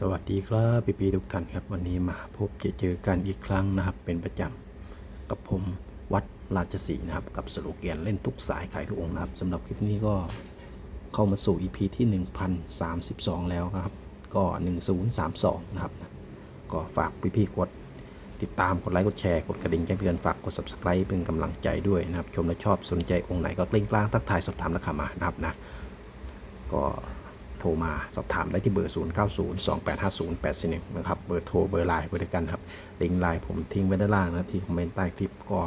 สวัสดีครับพี่ปีทุกท่านครับ วันนี้มาพบเจอเจอกันอีกครั้งนะครับ เป็นประจำกับผมวัดราชสีนะครับ กับสโลแกนเล่นทุกสายขายทุกองค์นะครับสำหรับคลิปนี้ก็เข้ามาสู่ EP ที่ 1032 แล้วครับ ก็ 1032 นะครับ ก็ฝากพี่ๆกดติดตามกดไลค์กดแชร์กดกระดิ่งแจ้งเตือนฝากกด subscribe เป็นกำลังใจด้วยนะครับ ชมและชอบสนใจองค์ไหนก็กลิ้งกลางทักทายสอบถามราคามานะครับนะก็ โทรมาสอบถามได้ที่เบอร์ 0 9 0 2 8 5 0 8 4 1 นะครับ เบอร์โทรเบอร์ไลน์เบอร์เดียวกันครับ ลิงก์ไลน์ผมทิ้งไว้ด้านล่างนะ ที่คอมเมนต์ใต้คลิปก็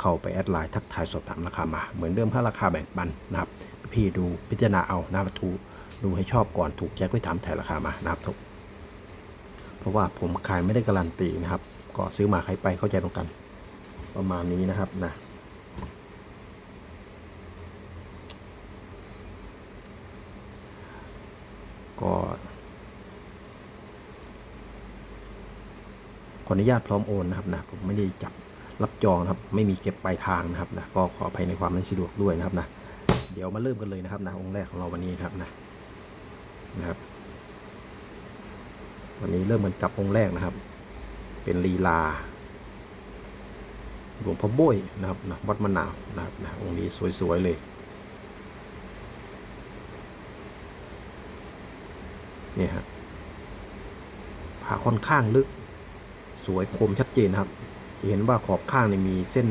เข้าไปแอดไลน์ทักทายสอบถามราคามา เหมือนเดิมถ้าราคาแบ่งปันนะครับ พี่ดูพิจารณาเอานะครับถูดูให้ชอบก่อนถูกแจ็คไปถามถ่ายราคามานะครับทุกเพราะว่าผมขายไม่ได้การันตีนะครับ ก็ซื้อมาขายไปเข้าใจตรงกัน ประมาณนี้นะครับนะ ก็ขออนุญาตพร้อมโอนนะครับนะผมไม่ได้จับรับจองนะครับ ไม่มีเก็บปลายทางนะครับนะก็ขออภัยในความไม่สะดวกด้วยนะครับนะเดี๋ยวมาเริ่มกันเลยนะครับนะองค์แรกของเราวันนี้ครับนะนะครับ วันนี้เริ่มกันกับองค์แรกนะครับ เป็นลีลาหลวงพ่อโบ้ยนะครับนะวัดมะนาวนะครับนะองค์นี้สวยๆเลย เนี่ฮะผ่าค่อนข้างลึก สวยคมชัดเจนครับ จะเห็นว่าขอบข้างเนี่ยมีเส้น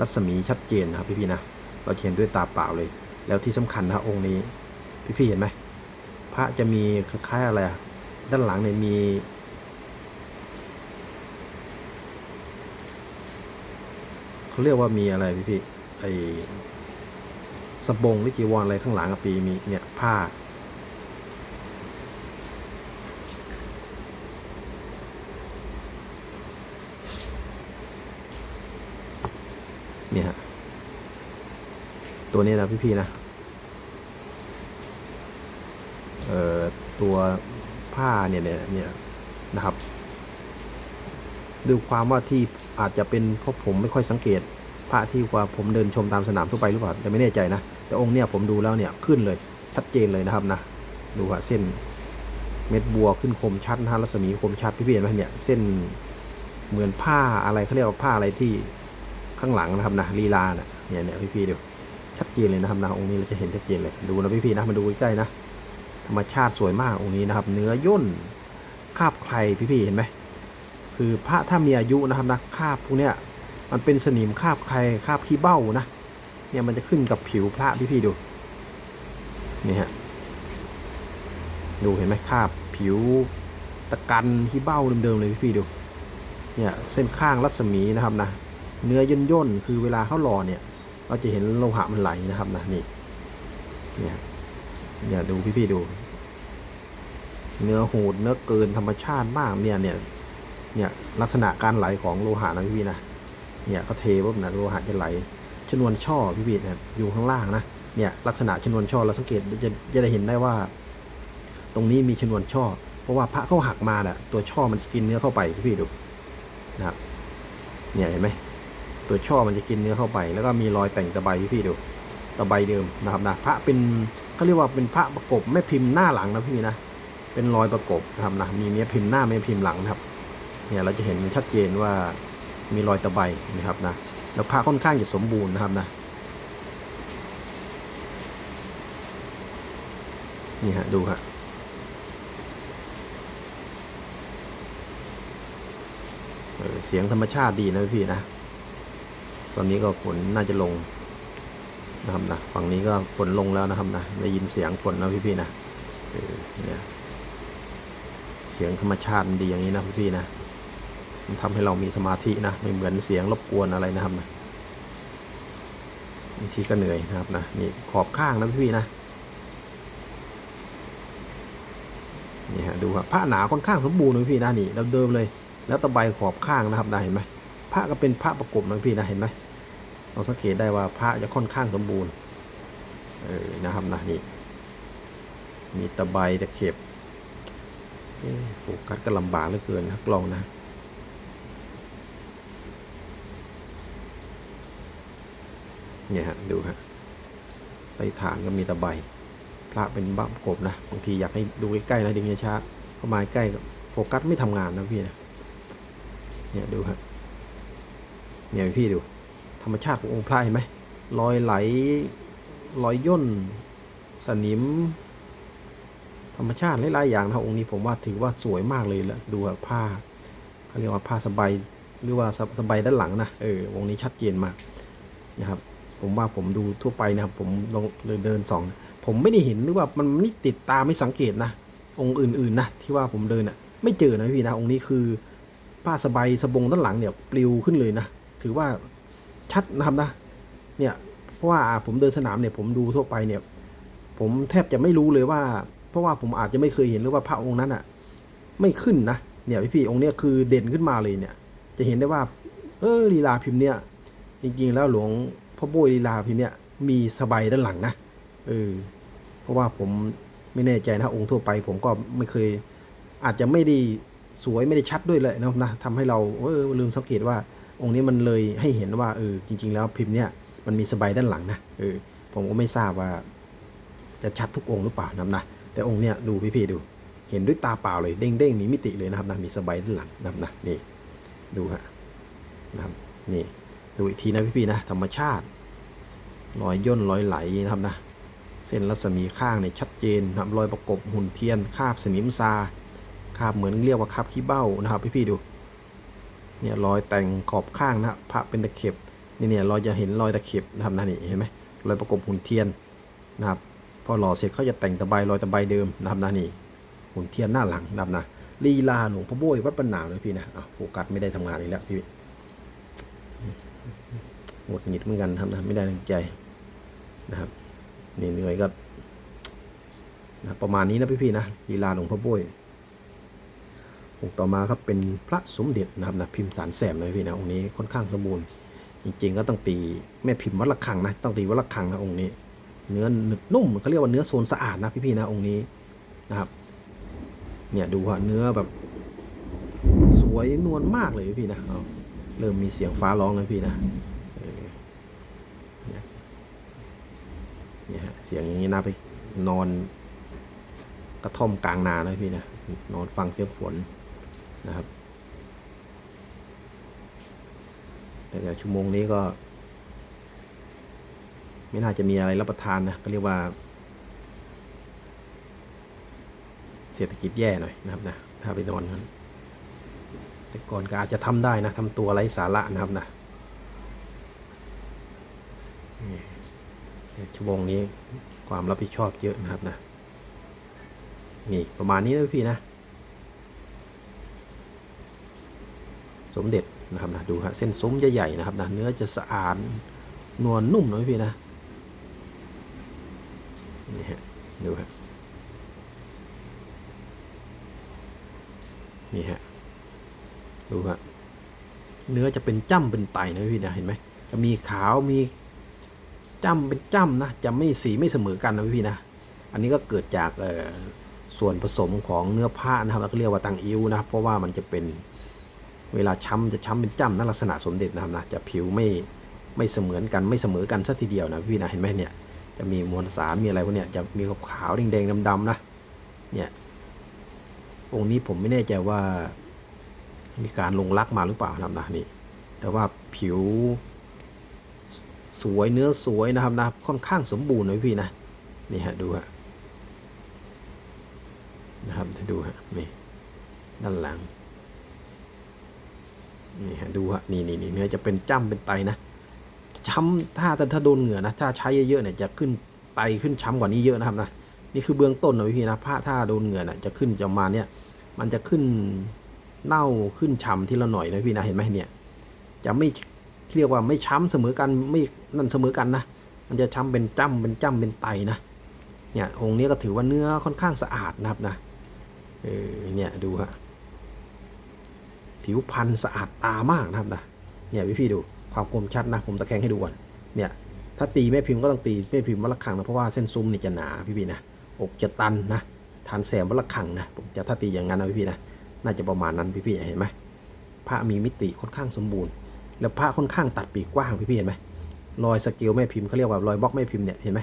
รัศมีชัดเจนครับพี่ๆนะเราเห็นด้วยตาเปล่าเลย แล้วที่สำคัญนะองค์นี้ พี่ๆเห็นไหมพระจะมีคล้ายๆอะไรด้านหลังเนี่ยมี เขาเรียกว่ามีอะไรพี่ๆไอสบงหรือจีวรอะไรข้างหลังอะปีมีเนี่ยผ้า เนี่ยฮะ ตัวนี้นะพี่ๆนะ เอ่อตัวผ้าเนี่ยเนี่ยเนี่ยนะครับดูความว่าที่อาจจะเป็นเพราะผมไม่ค่อยสังเกต พระที่ว่าผมเดินชมตามสนามทั่วไปหรือเปล่าแต่ไม่แน่ใจนะ แต่องค์เนี่ยผมดูแล้วเนี่ยขึ้นเลย ชัดเจนเลยนะครับนะ ดูว่าเส้นเม็ดบัวขึ้นคมชัดนะฮะรัศมีคมชัดพี่ๆเห็นไหมเนี่ยเส้นเหมือนผ้าอะไรเขาเรียกว่าผ้าอะไรที่ข้างหลังนะครับนะลีลาเนี่ยเนี่ยเนี่ยพี่ๆดู ชัดเจนเลยนะครับนะองค์นี้เราจะเห็นชัดเจนเลยดูนะพี่ๆนะมาดูใกล้ๆนะธรรมชาติสวยมากองค์นี้นะครับ เนื้อย่นคาบใครพี่ๆเห็นไหมคือพระถ้ามีอายุนะครับนะคาบพวกเนี้ยมันเป็นสนิมคาบใครคาบขี้เบ้านะเนี่ยมันจะขึ้นกับผิวพระพี่ๆดูนี่ฮะดูเห็นไหมคาบผิวตะกันขี้เบ้าเดิมๆเลยพี่ๆดูเนี่ยเส้นข้างรัศมีนะครับนะเนื้อย่นย่นๆคือเวลาเขาหล่อเนี่ย เราจะเห็นโลหะมันไหลนะครับนะนี่เนี่ยเนี่ยดูพี่ๆดู เนื้อหูดเนื้อเกินธรรมชาติมากเนี่ยเนี่ยเนี่ยลักษณะการไหลของโลหะนะพี่ๆนะเนี่ยเขาเทปุ๊บนะโลหะจะไหลชนวนช่อพี่ๆนะอยู่ข้างล่างนะเนี่ยลักษณะชนวนช่อเราสังเกตจะจะได้เห็นได้ว่า ตรงนี้มีชนวนช่อ เพราะว่าพระเขาหักมาเนี่ยตัวช่อมันกินเนื้อเข้าไปพี่ๆดูนะครับเนี่ยเห็นไหม ตัวช่อมันจะกินเนื้อเข้าไป แล้วก็มีรอยแต่งตะไบพี่ดูตะไบเดิมนะครับนะพระเป็นเขาเรียกว่าเป็นพระประกบแม่พิมพ์หน้าหลังนะพี่นะเป็นรอยประกบนะครับนะมีเนี้ยพิมพ์หน้าแม่พิมพ์หลังนะครับ เนี่ยเราจะเห็นชัดเจนว่ามีรอยตะไบนะครับนะแล้วพระค่อนข้างจะสมบูรณ์นะครับนะนี่ฮะดูฮะเสียงธรรมชาติดีนะพี่นะ ตอนนี้ก็ฝนน่าจะลงนะครับนะฝั่งนี้ก็ฝนลงแล้วนะครับนะได้ยินเสียงฝนแล้วพี่ๆนะเออเนี่ยเสียงธรรมชาติมันดีอย่างนี้นะพี่ๆนะมันทำให้เรามีสมาธินะไม่เหมือนเสียงรบกวนอะไรนะครับนะบางทีก็เหนื่อยนะครับนะนี่ขอบข้างนะพี่ๆนะนี่ฮะดูครับผ้าหนาค่อนข้างสมบูรณ์นะพี่นะนี่เดิมเลย แล้วตะไบขอบข้างนะครับนะเห็นไหมพระก็เป็นพระประกบนะพี่นะเห็นไหม เราสังเกตได้ว่าพระจะค่อนข้างสมบูรณ์ เออ นะครับนะนี่ มีตะไบตะเข็บโฟกัสก็ลำบากเหลือเกินนะกล้องนะเนี่ยฮะดูฮะไปฐานก็มีตะไบพระเป็นบ้าประกบนะบางทีอยากให้ดูใกล้ๆนะดึงช้าเข้ามาใกล้โฟกัสไม่ทำงานนะพี่นะเนี่ยดูครับเนี่ยพี่ดู ธรรมชาติขององค์พระเห็นไหมรอยไหลรอยย่น สนิม ธรรมชาติหลายๆอย่างนะองค์นี้ผมว่าถือว่าสวยมากเลยแหละดูผ้าเขาเรียกว่าผ้าสบายหรือว่าสสบายด้านหลังนะเออวงค์นี้ชัดเจนมากนะครับ ผมว่าผมดูทั่วไปนะครับ ผมลองเดินเดินสองผมไม่ได้เห็นหรือว่ามันไม่ติดตาไม่สังเกตนะองค์อื่นๆนะที่ว่าผมเดินอะ ไม่เจอนะพี่นะองค์นี้คือผ้าสบายสบงด้านหลังเนี่ยปลิวขึ้นเลยนะถือว่า ชัดนะครับนะเนี่ยเพราะว่าผมเดินสนามเนี่ยผมดูทั่วไปเนี่ย ผมแทบจะไม่รู้เลยว่า เพราะว่าผมอาจจะไม่เคยเห็นหรือว่าพระองค์นั้นอะ ไม่ขึ้นนะเนี่ยพี่พี่ๆองค์เนี้ยคือเด่นขึ้นมาเลยเนี่ย จะเห็นได้ว่า เออลีลาพิมพ์เนี่ยจริง ๆ แล้วหลวงพ่อโบยลีลาพิมพ์เนี่ยมีสบายด้านหลังนะเออเพราะว่าผมไม่แน่ใจนะองค์ทั่วไป ผมก็ไม่เคย อาจจะไม่ได้สวยไม่ได้ชัดด้วยเลยนะนะทำให้เราเออลืมสังเกตว่า องค์นี้มันเลยให้เห็นว่าเออจริง ๆ แล้วพิมพ์เนี่ยมันมีสบายด้านหลังนะเออผมก็ไม่ทราบว่า จะชัดทุกองค์หรือเปล่านะนะแต่องค์เนี้ยดูพี่ๆดู เห็นด้วยตาเปล่าเลยเด้งๆมีมิติเลยนะครับนะมีสบายด้านหลังนะนะนี่ดูฮะนะครับนี่ดูอีกทีนะพี่ๆนะธรรมชาติรอยย่นรอยไหลนะครับนะเส้นรัศมีข้างเนี่ยชัดเจนนะครับรอยประกบหุ่นเทียนคาบสนิมซาคาบเหมือนเรียกว่าคาบขี้เบ้านะครับพี่ๆดู เนี่ยรอยแต่งขอบข้างนะพระเป็นตะเข็บนี่เนี่ยเราจะเห็นรอยตะเข็บนะครับนะนี่เห็นไหมรอยประกบหุ่นเทียนนะครับพอหล่อเสร็จเขาจะแต่งตะไบรอยตะไบเดิมนะครับนะนี่หุ่นเทียนหน้าหลังนะครับนะลีลาหลวงพ่อโบยวัดปันหาเลยพี่นะอะโฟกัสไม่ได้ทำงานอีกแล้วพี่หงุดหงิดเหมือนกันทำนะไม่ได้ตั้งใจนะครับนี่เหนื่อยก็นะประมาณนี้นะพี่ๆนะลีลาหลวงพ่อโบย องค์ต่อมาครับเป็นพระสมเด็จนะครับนะพิมพ์สารแสมนะพี่นะองค์นี้ค่อนข้างสมบูรณ์ จริงๆ ก็ต้องตีแม่พิมพ์วัดระฆังนะต้องตีวัดระฆังนะองค์นี้ เนื้อหนึบนุ่มเขาเรียกว่าเนื้อโซนสะอาดนะพี่ๆนะองค์นี้นะครับเนี่ยดูว่าเนื้อแบบ สวยนวลมากเลยพี่นะเเริ่มมีเสียงฟ้าร้องแล้วพี่นะเนี่ยเสียงอย่างนี้น่าไปนอนกระท่อมกลางนานะพี่นะนอนฟังเสียงฝน นะครับ แต่เดี๋ยวชั่วโมงนี้ก็ ไม่น่าจะมีอะไรรับประทานนะก็เรียกว่า เศรษฐกิจแย่หน่อยนะครับนะถ้าไปนอนนั้นแต่ก่อนก็อาจจะทำได้นะทำตัวไร้สาระนะครับนะชั่วโมงนี้ความรับผิดชอบเยอะนะครับนะนี่ประมาณนี้นะพี่นะ สมเด็จนะครับนะดูฮะเส้นซุ้มใหญ่ๆนะครับนะเนื้อจะสะอาดนวลนุ่มนะพี่นะนี่ฮะดูฮะนี่ฮะดูฮะเนื้อจะเป็นจ้ำเป็นไตนะพี่นะเห็นไหมจะมีขาวมีจ้ำเป็นจ้ำนะจะไม่สีไม่เสมอกันนะพี่นะอันนี้ก็เกิดจากส่วนผสมของเนื้อผ้านะครับแล้วก็เรียกว่าตังอิ้วนะเพราะว่ามันจะเป็น เวลาช้ำจะช้ำเป็นจ้ำนั่นลักษณะสมเด็จนะครับนะจะผิวไม่ไม่เสมือนกันไม่เสมอกันสักทีเดียวนะพี่นะเห็นไหมเนี่ยจะมีมวลสารมีอะไรพวกเนี้ยจะมีขาวแดงๆดำๆนะเนี่ยองค์นี้ผมไม่แน่ใจว่า มีการลงลักมาหรือเปล่านะครับนะนี่แต่ว่าผิว สวยเนื้อสวยนะครับนะค่อนข้างสมบูรณ์นะพี่นะนี่ฮะดูฮะนะครับดูฮะนี่ด้านหลัง นี่ฮะดูฮะนี่นี่นี่เนื้อจะเป็นจ้ำเป็นไตนะช้ำถ้าแต่ถ้าโดนเหงื่อนะถ้าใช้เยอะๆเนี่ยจะขึ้นไตขึ้นช้ำกว่านี้เยอะนะครับนะนี่คือเบื้องต้นนะพี่นะผ้าถ้าโดนเหงื่อน่ะจะขึ้นจะมาเนี่ย มันจะขึ้นเน่าขึ้นช้ำทีละหน่อยนะพี่นะเห็นไหมเนี่ย จะไม่เรียกว่าไม่ช้ำเสมอกันไม่นั่นเสมอกันนะมันจะช้ำเป็นจ้ำเป็นจ้ำเป็นไตนะเนี่ยองค์นี้ก็ถือว่าเนื้อค่อนข้างสะอาดนะครับนะเออเนี่ยดูฮะ ผิวพรรณสะอาดตามากนะครับนะเนี่ยพี่พี่ดูความคมชัดนะผมตะแคงให้ดูก่อนเนี่ยถ้าตีแม่พิมพ์ก็ต้องตีแม่พิมพ์วัละคังนะเพราะว่าเส้นซุ้มนี่จะหนาพี่พี่นะอกจะตันนะทานแสมวัละคังนะผมจะถ้าตีอย่างนั้นนะพี่พี่นะน่าจะประมาณนั้นพี่พี่เห็นไหมพระมีมิติค่อนข้างสมบูรณ์ แล้วผ้าค่อนข้างตัดปีกกว้างพี่ๆเห็นไหมรอยสเกลแม่พิมพ์เขาเรียกว่ารอยบล็อกแม่พิมพ์เนี่ยเห็นไหม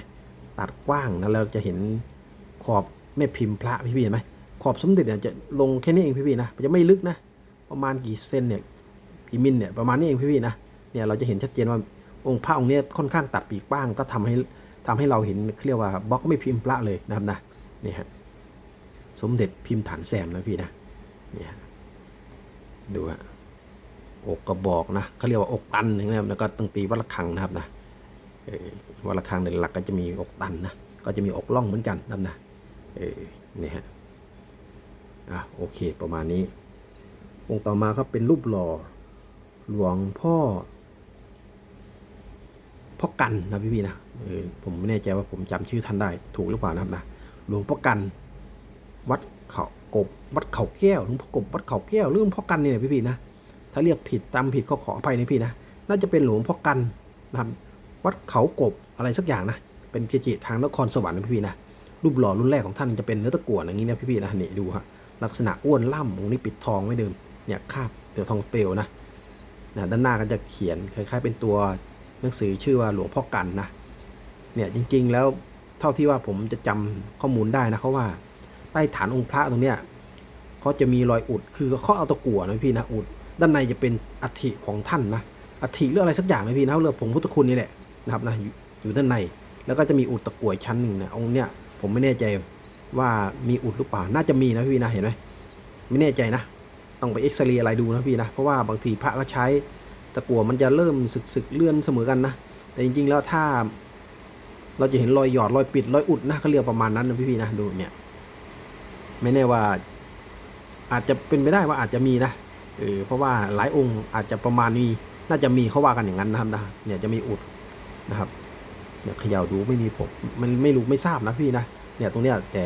ตัดกว้างนะเราจะเห็นขอบแม่พิมพ์พระพี่ๆเห็นไหมขอบสมเด็จเนี่ยจะลงแค่นี้เองพี่ๆนะจะไม่ลึกนะ ประมาณกี่เซนเนี่ยกี่มิลเนี่ยประมาณนี้เองพี่ๆนะเนี่ยเราจะเห็นชัดเจนว่าองค์พระองค์เนี้ยค่อนข้างตัดปีกบ้าง ก็ทำให้ทำให้เราเห็นเรียกว่าบล็อกไม่พิมพ์พระเลยนะครับนะนี่ฮะสมเด็จพิมพ์ฐานแซมนะพี่นะนี่ฮะดูฮะอกกระบอกนะเขาเรียกว่าอกตันนะครับแล้วก็ตั้งตีวัดระฆังนะครับนะวัดระฆังในหลักก็จะมีอกตันนะก็จะมีอกล่องเหมือนกันนะครับนะเออนี่ฮะอะโอเคประมาณนี้ องค์ต่อมาครับเป็นรูปหล่อ หลวงพ่อ พ่อกันนะพี่พี่นะเออผมไม่แน่ใจว่าผมจำชื่อท่านได้ถูกหรือเปล่านะครับนะหลวงพ่อกัน วัดเขากบวัดเขาแก้วหลวงพ่อกบวัดเขาแก้วหรืองพ่อกันเนี่ยพี่พี่นะถ้าเรียกผิดจำผิดก็ขออภัยนะพี่นะน่าจะเป็นหลวงพ่อกันนะครับวัดเขากบอะไรสักอย่างนะเป็นเกจิทางนครสวรรค์นะพี่พี่นะรูปหล่อรุ่นแรกของท่านจะเป็นเนื้อตะกั่วอย่างนี้นะพี่พี่ๆนะนี่ดูฮะลักษณะอ้วนล่ำองค์นี้ปิดทองไว้เดิม เนี่ยคาบเตือทองเปลวนะนะด้านหน้าก็จะเขียนคล้ายๆ เป็นตัวหนังสือชื่อว่าหลวงพ่อกันนะเนี่ยจริงๆแล้วเท่าที่ว่าผมจะจำข้อมูลได้นะเขาว่าใต้ฐานองค์พระตรงเนี้ยเขาจะมีรอยอุดคือเขาเอาตะกั่วนะพี่นะอุด ด้านในจะเป็นอัฐิของท่านนะอัฐิเรื่องอะไรสักอย่างนะพี่นะเรื่องผงพุทธคุณนี่แหละนะครับนะอยู่อยู่ด้านในแล้วก็จะมีอุดตะกั่วชั้นหนึ่งนะองค์เนี้ยผมไม่แน่ใจว่ามีอุดหรือเปล่าน่าจะมีนะพี่นะเห็นไหมไม่แน่ใจนะ ต้องไปเอ็กซเรย์อะไรดูนะพี่นะ เพราะว่าบางทีพระก็ใช้ตะกั่วมันจะเริ่มสึกสึกๆเลื่อนเสมอกันนะ แต่จริง ๆ แล้วถ้า เราจะเห็นรอยหยอดรอยปิดรอยอุดนะเขาเรียกประมาณนั้นนะพี่ๆนะดูเนี่ย ไม่แน่ว่า อาจจะเป็นไปได้ว่าอาจจะมีนะเออเพราะว่าหลายองค์อาจจะประมาณนี้น่าจะมีเขาว่ากันอย่างนั้นนะครับนะเนี่ยจะมีอุดนะครับเนี่ยเขย่าดูไม่มีผมมันไม่รู้ไม่ทราบนะพี่นะเนี่ยตรงเนี้ยแต่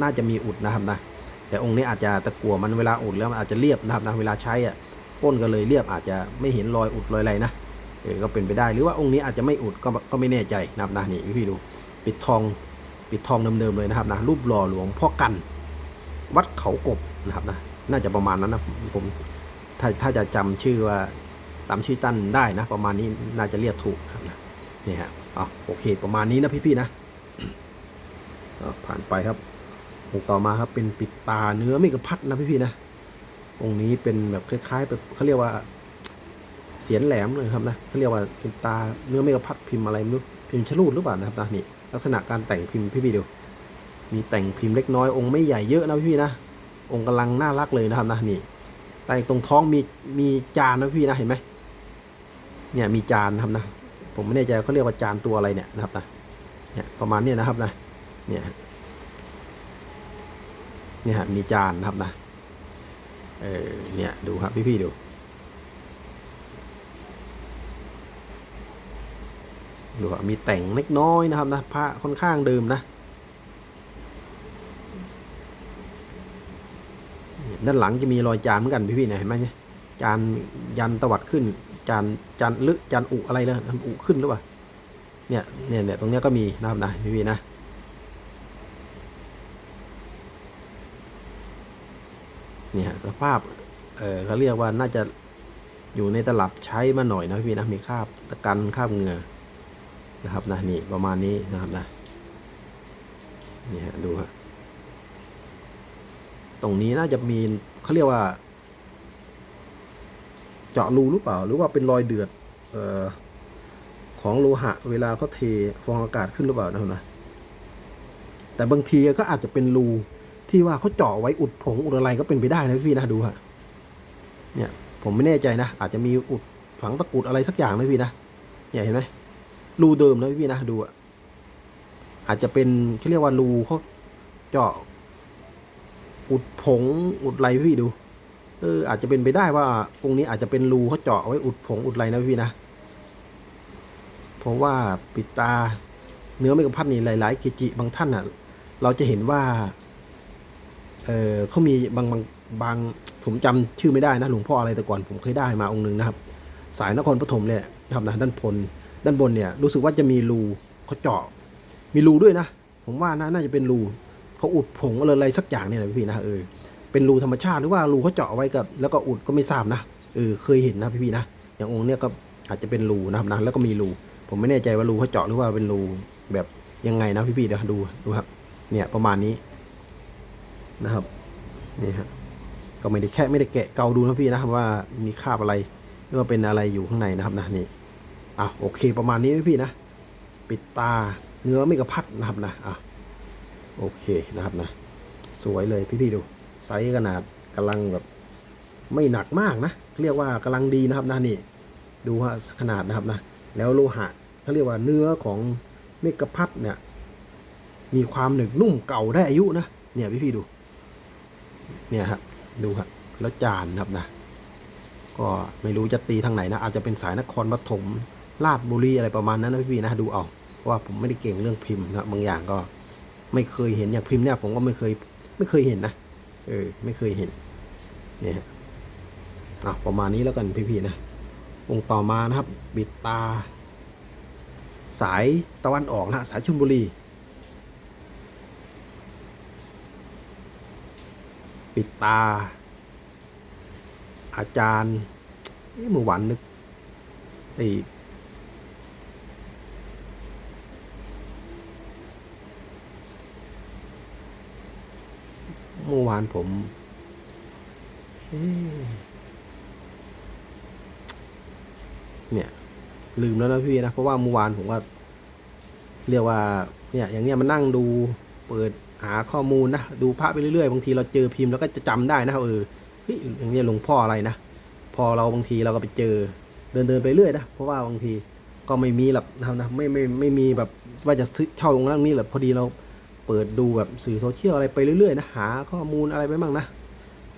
น่าจะมีอุดนะครับนะ แต่องค์นี้อาจจะตะกั่วมันเวลาอุดแล้วมันอาจจะเรียบนะครับนะเวลาใช้อะก้นก็เลยเรียบอาจจะไม่เห็นรอยอุดรอยอะไรนะเออก็เป็นไปได้หรือว่าองค์นี้อาจจะไม่อุดก็ก็ไม่แน่ใจนะครับนะนี่พี่ดูปิดทองปิดทองเดิมๆเลยนะครับนะรูปหล่อหลวงพ่อกัน วัดเขากบนะครับนะน่าจะประมาณนั้นนะผมถ้าถ้าจะจำชื่อว่าตามชื่อตั้นได้นะ ประมาณนี้น่าจะเรียกถูกนะครับนะนี่ฮะอ๋อโอเค ประมาณนี้นะพี่ๆนะผ่านไปครับ องค์ต่อมาครับเป็นปิดตาเนื้อไม่กระพัดนะพี่ๆนะองค์นี้เป็นแบบคล้ายๆแบบเขาเรียกว่า เสียนแหลมเลยครับนะเขาเรียกว่าเป็นตาเนื้อไม่กระพัดพิมพ์อะไรไม่รู้พิมพ์ชลูดหรือเปล่านะครับนะนี่ลักษณะการแต่งพิมพ์พี่พี่ดูมีแต่งพิมพ์เล็กน้อยองค์ไม่ใหญ่เยอะนะพี่นะองค์กำลังน่ารักเลยนะครับนะนี่แต่ตรงท้องมีมีจานนะพี่นะเห็นไหมเนี่ยมีจานนะครับนะผมไม่แน่ใจเขาเรียกว่าจานตัวอะไรเนี่ยนะครับนะเนี่ยประมาณนี้นะครับนะเนี่ย เนี่ยฮะมีจานนะครับนะ เออเนี่ยดูครับพี่ๆดู ดูครับมีแต่งเล็กน้อยนะครับนะผ้าค่อนข้างเดิมนะด้านหลังจะมีรอยจานเหมือนกันพี่ๆเนี่ยเห็นไหมเนี่ยจานยันตวัดขึ้น จานจานลึกจานอุอะไรเลยอุขึ้นหรือเปล่าเนี่ยเนี่ยเนี่ยตรงเนี้ยก็มีนะครับนะพี่ๆนะ เนี่ฮะสภาพเออเขาเรียกว่าน่าจะอยู่ในตลับใช้มาหน่อยนะพี่นะมีคราบตะกันคราบเหงื่อนะครับนะนี่ประมาณนี้นะครับนะนี่ฮะดูฮะตรงนี้น่าจะมีเขาเรียกว่า เจาะรูหรือเปล่า หรือว่าเป็นรอยเดือดเอ่อของโลหะ เวลาเขาเทฟองอากาศขึ้นหรือเปล่านะครับนะแต่บางทีก็อาจจะเป็นรู ที่ว่าเขาเจาะไว้อุดผงอุดอะไรก็เป็นไปได้นะพี่นะดูฮะเนี่ยผมไม่แน่ใจนะ อาจจะมีอุดฝังตะกุดอะไรสักอย่างนะพี่นะเนี่ยเห็นไหมรูเดิมนะพี่นะดูอะอาจจะเป็นเขาเรียกว่ารูเขาเจาะอุดผงอุดอะไรพี่ดู เออ อาจจะเป็นไปได้ว่าองนี้อาจจะเป็นรูเขาเจาะไว้อุดผงอุดอะไรนะพี่นะเพราะว่าปิดตาเนื้อไม่กระพัดนี่หลายๆกิจิบางท่านอะ เราจะเห็นว่า เออเขามีบางบางบางผมจำชื่อไม่ได้นะหลวงพ่ออะไรแต่ก่อนผมเคยได้มาองค์หนึ่งนะครับ สายนครปฐมเนี่ยนะครับนะด้านบนด้านบนเนี่ยรู้สึกว่าจะมีรูเขาเจาะมีรูด้วยนะ ผมว่าน่าน่าจะเป็นรูเขาอุดผงอะไรอะไรสักอย่างเนี่ยนะพี่ๆนะเออเป็นรูธรรมชาติหรือว่ารูเขาเจาะไว้กับ แล้วก็อุดก็ไม่ทราบนะเออเคยเห็นนะพี่ๆนะอย่างองค์เนี่ยก็อาจจะเป็นรูนะครับนะแล้วก็มีรูผมไม่แน่ใจว่ารูเขาเจาะหรือว่าเป็นรูแบบยังไงนะพี่ๆเดี๋ยวดูดูครับเนี่ยประมาณนี้ นะครับนี่ฮะก็ไม่ได้แค่ไม่ได้แกะเกาดูนะพี่นะครับว่ามีคราบอะไรหรือว่าเป็นอะไรอยู่ข้างในนะครับนะนี่อะโอเคประมาณนี้นะพี่นะ ปิดตาเนื้อไม่กระพัดนะครับนะอะโอเคนะครับนะ สวยเลยพี่ๆดูไซส์ขนาดกำลังแบบไม่หนักมากนะเรียกว่ากำลังดีนะครับนะนี่ ดูว่าขนาดนะครับนะ แล้วโลหะเขาเรียกว่าเนื้อของเมกะพัดเนี่ยมีความหนึบนุ่มเก่าได้อายุนะเนี่ยพี่ๆดู เนี่ยฮะดูฮะแล้วจานนะครับนะก็ไม่รู้จะตีทางไหนนะ อาจจะเป็นสายนครปฐมลาดบุรีอะไรประมาณนั้นนะพี่ๆนะดูเอาเพราะว่าผมไม่ได้เก่งเรื่องพิมพ์นะบางอย่างก็ไม่เคยเห็นอย่างพิมพ์เนี่ยผมก็ไม่เคยไม่เคยเห็นนะเออไม่เคยเห็นเนี่ยอะประมาณนี้แล้วกันพี่ๆนะองค์ต่อมานะครับ บิดตา สายตะวันออกนะฮะสายชลบุรี ปิดตา อาจารย์เมื่อวานนึกไอเมื่อวานผมเอ๊ะเนี่ยลืมแล้วนะพี่นะเพราะว่าเมื่อวานผมว่า เรียกว่า เนี่ย อย่างเนี้ยมันนั่งดู เปิด หาข้อมูลนะดูพระไปเรื่อยๆบางทีเราเจอพิมพ์แล้วก็จะจำได้นะเออเฮ้ยอย่างเนี้ยหลวงพ่ออะไรนะพอเราบางทีเราก็ไปเจอเดินเดินๆไปเรื่อยนะเพราะว่าบางทีก็ไม่มีหรอกนะครับนะไม่ไม่ไม่มีแบบว่าจะซื้อเช่าตรงนั้นนี้หรอกพอดีเราเปิดดูแบบสื่อโซเชียลอะไรไปเรื่อยๆนะหาข้อมูลอะไรไปบ้างนะ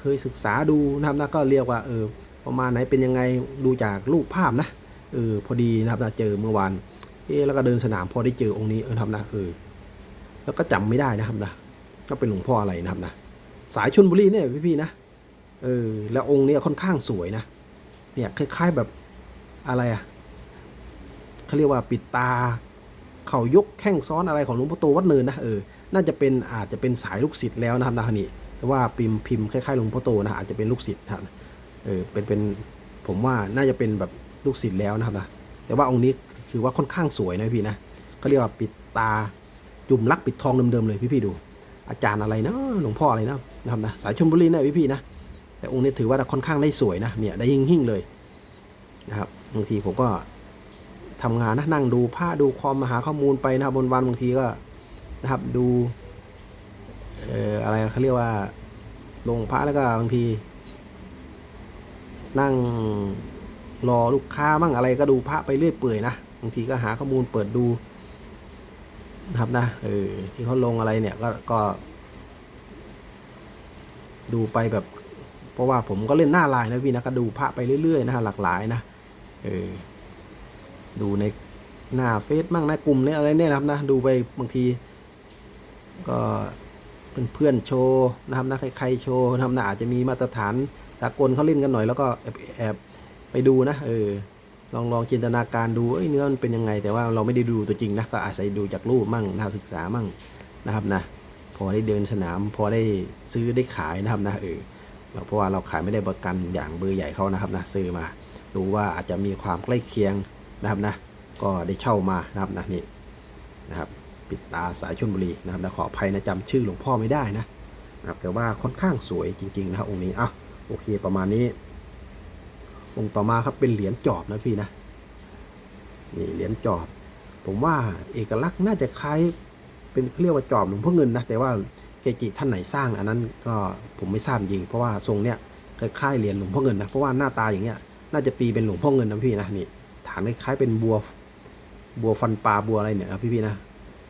เคยศึกษาดูนะครับนะก็เรียกว่าเออประมาณไหนเป็นยังไงดูจากรูปภาพนะเออพอดีนะครับนะเจอเมื่อวานเอ๊แล้วก็เดินสนามพอได้เจอองค์นี้เออทำนะเออ แล้วก็จำไม่ได้นะครับนะก็เป็นหลวงพ่ออะไรนะครับนะสายชนบุรีเนี่ยพี่ๆนะเออแล้วองค์เนี้ยค่อนข้างสวยนะเนี่ยคล้ายๆแบบอะไรอะเขาเรียกว่าปิดตา เข่ายกแข้งซ้อนอะไรของหลวงพ่อโตวัดเนินนะเออน่าจะเป็นอาจจะเป็นสายลูกศิษย์แล้วนะครับนะนี่แต่ว่าพิมพ์พิมพ์คล้ายๆหลวงพ่อโตนะอาจจะเป็นลูกศิษย์นะครับเออเป็นเป็นผมว่าน่าจะเป็นแบบลูกศิษย์แล้วนะครับนะแต่ว่าองค์นี้คือว่าค่อนข้างสวยนะพี่นะเขาเรียกว่าปิดตา จุ่มลักปิดทองเดิมๆเลยพี่ๆดู อาจารย์อะไรนะหลวงพ่ออะไรนะนะครับนะสายชลบุรีนะพี่ๆนะแต่องค์นี้ถือว่าค่อนข้างได้สวยนะเนี่ยได้ยิ่งหิ่งเลยนะครับบางทีผมก็ทำงานนะนั่งดูผ้าดูคอมมาหาข้อมูลไปนะครับบนวันบางทีก็นะครับดูเอ่ออะไรเขาเรียกว่าลงพระแล้วก็บางที นั่งรอลูกค้ามั่งอะไรก็ดูพระไปเรื่อยเปื่อยนะบางทีก็หาข้อมูลเปิดดู ครับนะเออที่เขาลงอะไรเนี่ยก็ก็ ดูไปแบบ เพราะว่าผมก็เล่นหน้าไลน์นะพี่นะก็ดูพระไปเรื่อยๆนะฮะหลากหลายนะเออดูในหน้าเฟซมั่งในกลุ่มเนี่ยอะไรเนี่ยนะครับนะดูไปบางที ก็เพื่อนๆโชว์นะครับนะใครๆโชว์นะครับนะอาจจะมีมาตรฐานสากลเขาเล่นกันหน่อยแล้วก็แอบแอบไปดูนะเออ ลองลองจินตนาการดูเนื้อมันเป็นยังไง แต่ว่าเราไม่ได้ดูตัวจริงนะก็อาศัยดูจากรูปมั่งนะศึกษามั่งนะครับนะพอได้เดินสนาม พอได้ซื้อได้ขายนะครับนะเออเพราะว่าเราขายไม่ได้ประกันอย่างเบอร์ใหญ่เขานะครับนะซื้อมาดูว่าอาจจะมีความใกล้เคียงนะครับนะก็ได้เช่ามานะครับนะนี่นะครับปิดตาสายชลบุรีนะครับนะขออภัยนะจำชื่อหลวงพ่อไม่ได้นะนะครับแต่ว่าค่อนข้างสวยจริงๆนะครับองค์นี้อะโอเคประมาณนี้ องค์ต่อมาครับเป็นเหรียญจอบนะพี่นะนี่เหรียญจอบ ผมว่าเอกลักษณ์น่าจะคล้ายเป็นเรียกว่าจอบหลวงพ่อเงินนะแต่ว่าเกจิท่านไหนสร้างอันนั้นก็ผมไม่ทราบจริง เพราะว่าทรงเนี้ยคล้ายเหรียญหลวงพ่อเงินนะเพราะว่าหน้าตาอย่างเงี้ยน่าจะปีเป็นหลวงพ่อเงินนะพี่นะนี่ฐานคล้ายเป็นบัวบัวฟันปลาบัวอะไรเนี่ยนะพี่ๆนะ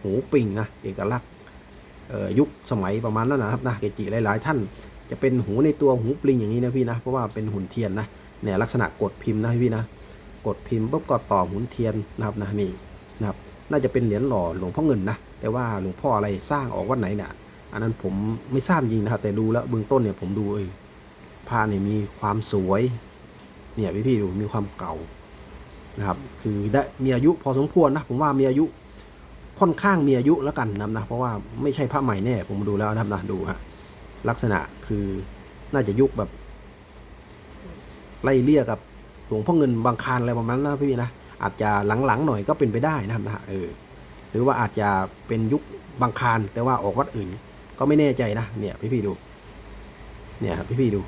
หูปิงนะเอกลักษณ์เอ่อยุคสมัยประมาณนั้นนะครับนะเกจิหลาย ๆ ท่านจะเป็นหูในตัวหูปลิงอย่างนี้นะพี่นะเพราะว่าเป็นหุ่นเทียนนะ เนี่ยลักษณะกดพิมพ์นะพี่นะกดพิมพ์ปุ๊บก็ต่อหมุนเทียนนะครับนะนี่นะครับน่าจะเป็นเหรียญหล่อหลวงพ่อเงินนะแต่ว่าหลวงพ่ออะไรสร้างออกวัดไหนเนี่ยอันนั้นผมไม่ทราบจริงนะครับ แต่ดูแล้วเบื้องต้นเนี่ยผมดูเออผ้าเนี่ยมีความสวยเนี่ยพี่ๆดูมีความเก่านะครับ คือได้มีอายุพอสมควรนะผมว่ามีอายุค่อนข้างมีอายุแล้วกันนะนะเพราะว่าไม่ใช่ผ้าใหม่แน่ผมดูแล้วนะนะดูฮะลักษณะคือน่าจะยุคแบบ ไล่เลี่ยกับหลวงพ่อเงินบางคารอะไรประมาณนั้นนะพี่นะอาจจะหลังๆหน่อยก็เป็นไปได้นะครับนะเออหรือว่าอาจจะเป็นยุคบางคารแต่ว่าออกวัดอื่น ก็ไม่แน่ใจนะเนี่ยพี่ๆดู เนี่ยครับพี่ๆดู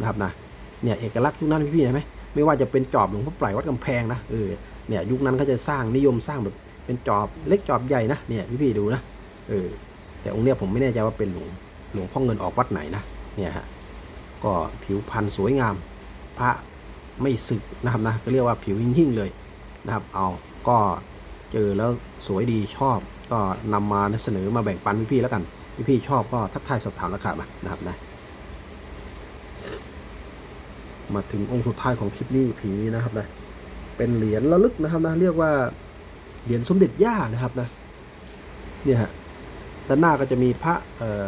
นะครับนะเนี่ยเอกลักษณ์ยุคนั้นพี่ๆเห็นไหมไม่ว่าจะเป็นจอบหลวงพ่อปล่อยวัดกำแพงนะเออเนี่ยยุคนั้นเขาจะสร้างนิยมสร้างแบบเป็นจอบเล็กจอบใหญ่นะเนี่ยพี่ๆดูนะเออแต่องค์เนี้ยผมไม่แน่ใจว่าเป็นหลวงหลวงพ่อเงินออกวัดไหนนะเนี่ยฮะก็ผิวพรรณสวยงาม พระไม่สึกนะครับนะก็เรียกว่าผิวยิ่งๆเลยนะครับ เอาก็เจอแล้วสวยดีชอบ ก็นำมาเสนอมาแบ่งปันพี่ๆแล้วกัน พี่ๆชอบก็ทักทายสอบถามราคามานะครับนะมาถึงองค์สุดท้ายของคลิปนี้ผีนะครับนะเป็นเหรียญระลึกนะครับนะเรียกว่าเหรียญสมเด็จย่านะครับนะเนี่ยฮะด้านหน้าก็จะมีพระเออ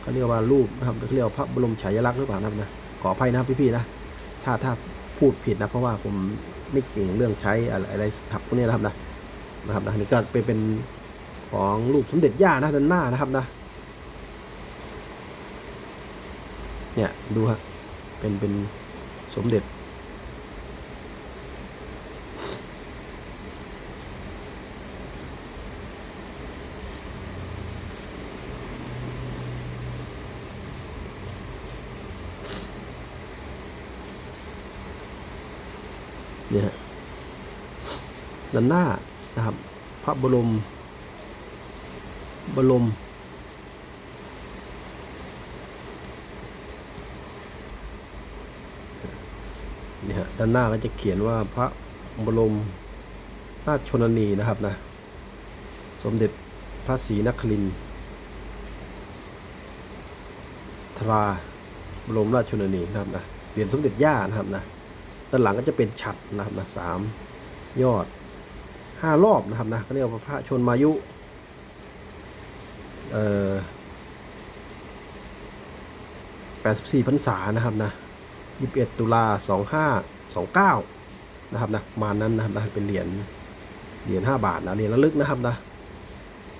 เขาเรียกว่ารูปนะครับเขาเรียกว่าพระบรมฉายาลักษณ์หรือเปล่านะครับนะขออภัยนะครับพี่ๆนะ ถ้าถ้าพูดผิดนะ เพราะว่าผมไม่เก่งเรื่องใช้อะไรอะไรถับพวกนี้นะครับนะนะครับนะนี่ก็เป็นเป็นของรูปสมเด็จย่านะด้านหน้านะครับนะ เนี่ยดูฮะเป็นเป็นสมเด็จ ด้านหน้านะครับ พระบรม บรมเนี่ยฮะด้านหน้าก็จะเขียนว่าพระบรมราชชนนีนะครับนะ สมเด็จพระศรีนครินทราบรมราชชนนีนะครับนะเหรียญสมเด็จย่านะครับนะด้านหลังก็จะเป็นฉัดนะครับนะสามยอด ห้ารอบนะครับนะก็เรียกว่าพระชนมายุ เอ่อแปดสิบสี่พรรษานะครับนะ21ตุลา2529นะครับนะประมาณนั้นนะครับนะเป็นเหรียญเหรียญ5บาทนะเหรียญระลึกนะครับนะ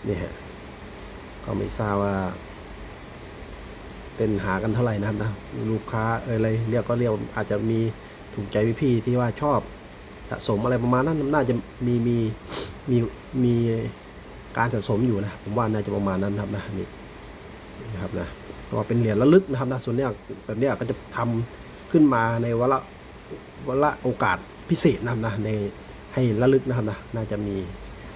นี่ฮะก็ไม่ทราบว่า เป็นหากันเท่าไหร่นะครับนะลูกค้าอออะไรเรียกก็เรียกอาจจะมีถูกใจพี่ๆที่ว่าชอบ สะสมอะไรประมาณนั้นน่าจะมีมีมีมีการสะสมอยู่นะผมว่าน่าจะประมาณนั้นครับนะนี่นะครับนะก็เป็นเหรียญระลึกนะครับนะส่วนเนี้ยแบบเนี้ยก็จะทำขึ้นมาในวละวละโอกาสพิเศษนะครับนะในให้ระลึกนะครับนะน่าจะมี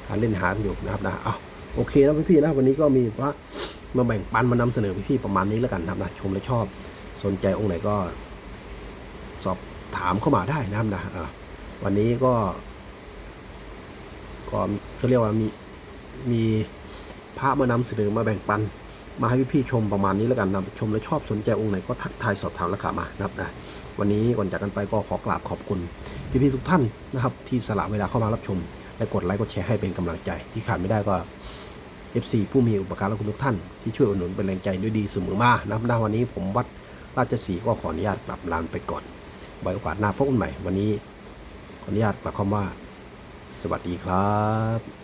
การเล่นหาอยู่นะครับนะเอาโอเคนะพี่ๆนะวันนี้ก็มีพระมาแบ่งปันมานำเสนอพี่ๆประมาณนี้แล้วกันนะครับนะชมและชอบสนใจองค์ไหนก็สอบถามเข้ามาได้นะครับนะอะ วันนี้ก็ก็เขาเรียกว่ามีมีพระมานำเสนอมาแบ่งปัน มาให้พี่ๆชมประมาณนี้แล้วกันนะชมและชอบสนใจองค์ไหนก็ทักทายสอบถามราคามานะครับนะวันนี้ก่อนจากกันไปก็ขอกราบขอบคุณพี่ๆทุกท่านนะครับ ที่สละเวลาเข้ามารับชม และกดไลค์กดแชร์ให้เป็นกำลังใจ ที่ขาดไม่ได้ก็ FC ผู้มีอุปการะคุณทุกท่านที่ช่วยอุดหนุนเป็นแรงใจด้วยดีเสมอมานะครับนะวันนี้ผมวัดราชสีก็ขออนุญาตกลับลานไปก่อนไว้โอกาสหน้าพบกันใหม่วันนี้ ออนุญาตกล่าวคำว่า สวัสดีครับ